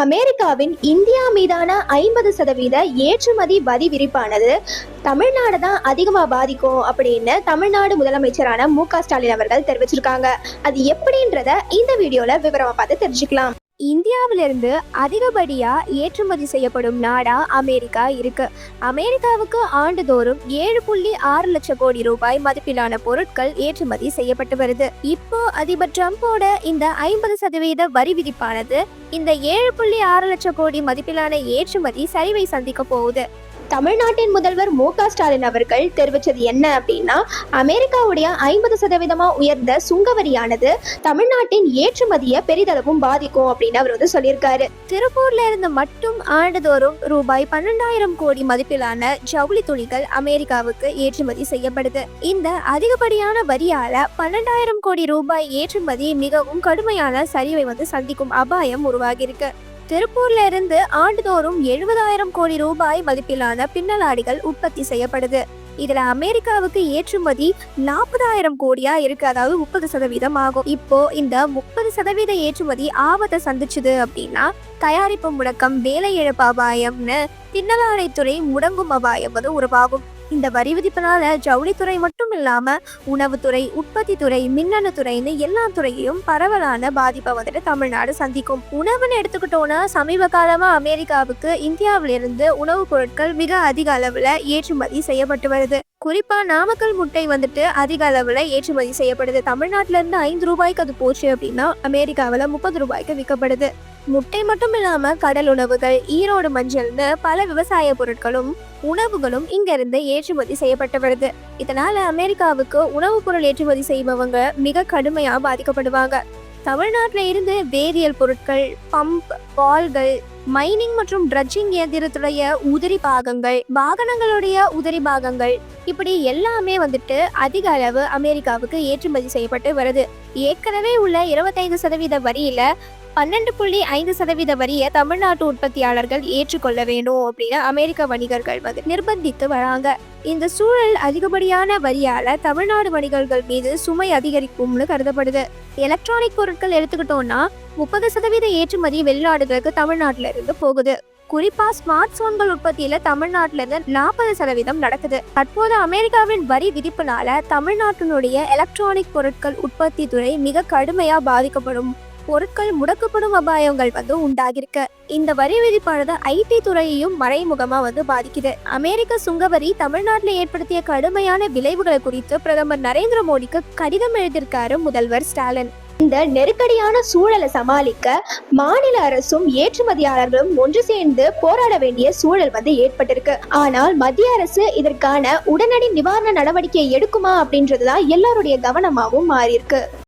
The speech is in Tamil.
அமெரிக்காவின் இந்தியா மீதான ஐம்பது சதவீத ஏற்றுமதி வரி விரிப்பானது தமிழ்நாடு தான் அதிகமாக பாதிக்கும் அப்படின்னு தமிழ்நாடு முதலமைச்சரான மு க ஸ்டாலின் அவர்கள் தெரிவிச்சிருக்காங்க. அது எப்படின்றத இந்த வீடியோல விவரமா பார்த்து தெரிஞ்சுக்கலாம். இந்தியாவிலிருந்து அதிகப்படியாக ஏற்றுமதி செய்யப்படும் நாடா அமெரிக்கா இருக்கு. அமெரிக்காவுக்கு ஆண்டுதோறும் ஏழு புள்ளி ஆறு லட்சம் கோடி ரூபாய் மதிப்பிலான பொருட்கள் ஏற்றுமதி செய்யப்பட்டு வருது. இப்போ அதிபர் ட்ரம்போட இந்த ஐம்பது சதவீத வரி விதிப்பானது இந்த ஏழு புள்ளி ஆறு லட்சம் கோடி மதிப்பிலான ஏற்றுமதி சரிவை சந்திக்க போகுது. தமிழ்நாட்டின் முதல்வர் மு க ஸ்டாலின் அவர்கள் தெரிவித்தது என்ன அப்படின்னா அமெரிக்காவுடைய ஐம்பது சதவீதமா உயர்ந்த சுங்கவரியானது தமிழ்நாட்டின் ஏற்றுமதியை பெரிதளவும் பாதிக்கும் அப்படின்னு அவர் வந்து சொல்லியிருக்காரு. திருப்பூர்ல இருந்து மட்டும் ஆண்டுதோறும் ரூபாய் பன்னெண்டாயிரம் கோடி மதிப்பிலான ஜவுளி துணிகள் அமெரிக்காவுக்கு ஏற்றுமதி செய்யப்படுது. இந்த அதிகப்படியான வரியால பன்னெண்டாயிரம் கோடி ரூபாய் ஏற்றுமதி மிகவும் கடுமையான சரிவை வந்து சந்திக்கும் அபாயம் உருவாகியிருக்கு. திருப்பூர்ல இருந்து ஆண்டுதோறும் எழுபதாயிரம் கோடி ரூபாய் மதிப்பிலான பின்னலாடிகள் உற்பத்தி செய்யப்படுது. இதுல அமெரிக்காவுக்கு ஏற்றுமதி நாற்பதாயிரம் கோடியா இருக்கு. அதாவது முப்பது சதவீதம் ஆகும். இப்போ இந்த முப்பது சதவீத ஏற்றுமதி ஆபத்தை சந்திச்சுது அப்படின்னா தயாரிப்பு முடக்கம் வேலை இழப்பு அபாயம்னு பின்னலாடைத்துறை முடங்கும் அபாயம் வந்து உருவாகும். இந்த வரி விதிப்பினால ஜவுளித்துறை மட்டும் இல்லாம உணவுத்துறை உற்பத்தி துறை மின்னணு துறைன்னு எல்லா துறையையும் பரவலான பாதிப்பை வந்துட்டு தமிழ்நாடு சந்திக்கும். உணவுன்னு எடுத்துக்கிட்டோம்னா சமீப காலமா அமெரிக்காவுக்கு இந்தியாவிலிருந்து உணவுப் பொருட்கள் மிக அதிக அளவுல ஏற்றுமதி செய்யப்பட்டு வருது. குறிப்பாக நாமக்கல் முட்டை வந்துட்டு அதிக அளவில் ஏற்றுமதி செய்யப்படுது. தமிழ்நாட்டிலேருந்து ஐந்து ரூபாய்க்கு அது போச்சு அப்படின்னா அமெரிக்காவில் முப்பது ரூபாய்க்கு விற்கப்படுது. முட்டை மட்டும் இல்லாமல் கடல் உணவுகள் ஈரோடு மஞ்சள்னு பல விவசாய பொருட்களும் உணவுகளும் இங்கிருந்து ஏற்றுமதி செய்யப்பட்டு வருது. இதனால அமெரிக்காவுக்கு உணவுப் பொருள் ஏற்றுமதி செய்பவங்க மிக கடுமையாக பாதிக்கப்படுவாங்க. தமிழ்நாட்டில் இருந்து வேதியியல் பொருட்கள் பம்ப் பால்கள் மைனிங் மற்றும் ட்ரட்ஜிங் இயந்திரத்துடைய உதிரி பாகங்கள் வாகனங்களுடைய உதிரி பாகங்கள். இப்படி எல்லாமே வந்துட்டு அதிக அளவு அமெரிக்காவுக்கு ஏற்றுமதி செய்யப்பட்டு வருது. ஏற்கனவே உள்ள இருபத்தைந்து சதவீத வரியில பன்னெண்டு புள்ளி ஐந்து சதவீத வரியை தமிழ்நாட்டு உற்பத்தியாளர்கள் ஏற்றுக்கொள்ள வேண்டும் அப்படின்னு அமெரிக்க வணிகர்கள் வந்து நிர்பந்தித்து வராங்க. இந்த சூழல் அதிகப்படியான வரியால தமிழ்நாடு வணிகர்கள் மீது சுமை அதிகரிக்கும்னு கருதப்படுது. எலக்ட்ரானிக் பொருட்கள் எடுத்துக்கிட்டோம்னா முப்பது சதவீத ஏற்றுமதி வெளிநாடுகளுக்கு தமிழ்நாட்டில இருந்து போகுது. குறிப்பா ஸ்மார்ட் போன்கள் உற்பத்தியில தமிழ்நாட்டில இருந்து நாற்பது சதவீதம் நடக்குது. தற்போது அமெரிக்காவின் வரி விதிப்புனால தமிழ்நாட்டினுடைய எலக்ட்ரானிக் பொருட்கள் உற்பத்தி துறை மிக கடுமையா பாதிக்கப்படும். பொருட்கள் முடக்கப்படும் அபாயங்கள் வந்து உண்டாகிருக்கு இந்த வரி விதிப்பானது ஐடி துறையையும் மறைமுகமா வந்து பாதிக்குது. அமெரிக்க சுங்கவரி தமிழ்நாட்டில் ஏற்படுத்திய கடுமையான விளைவுகளை குறித்து பிரதமர் நரேந்திர மோடிக்கு கடிதம் எழுதியிருக்காரு முதல்வர் ஸ்டாலின். இந்த நெருக்கடியான சூழலை சமாளிக்க மாநில அரசும் ஏற்றுமதியாளர்களும் ஒன்று சேர்ந்து போராட வேண்டிய சூழல் வந்து ஏற்பட்டிருக்கு. ஆனால் மத்திய அரசு இதற்கான உடனடி நிவாரண நடவடிக்கை எடுக்குமா அப்படின்றதுதான் எல்லாருடைய கவனமாகவும் மாறியிருக்கு.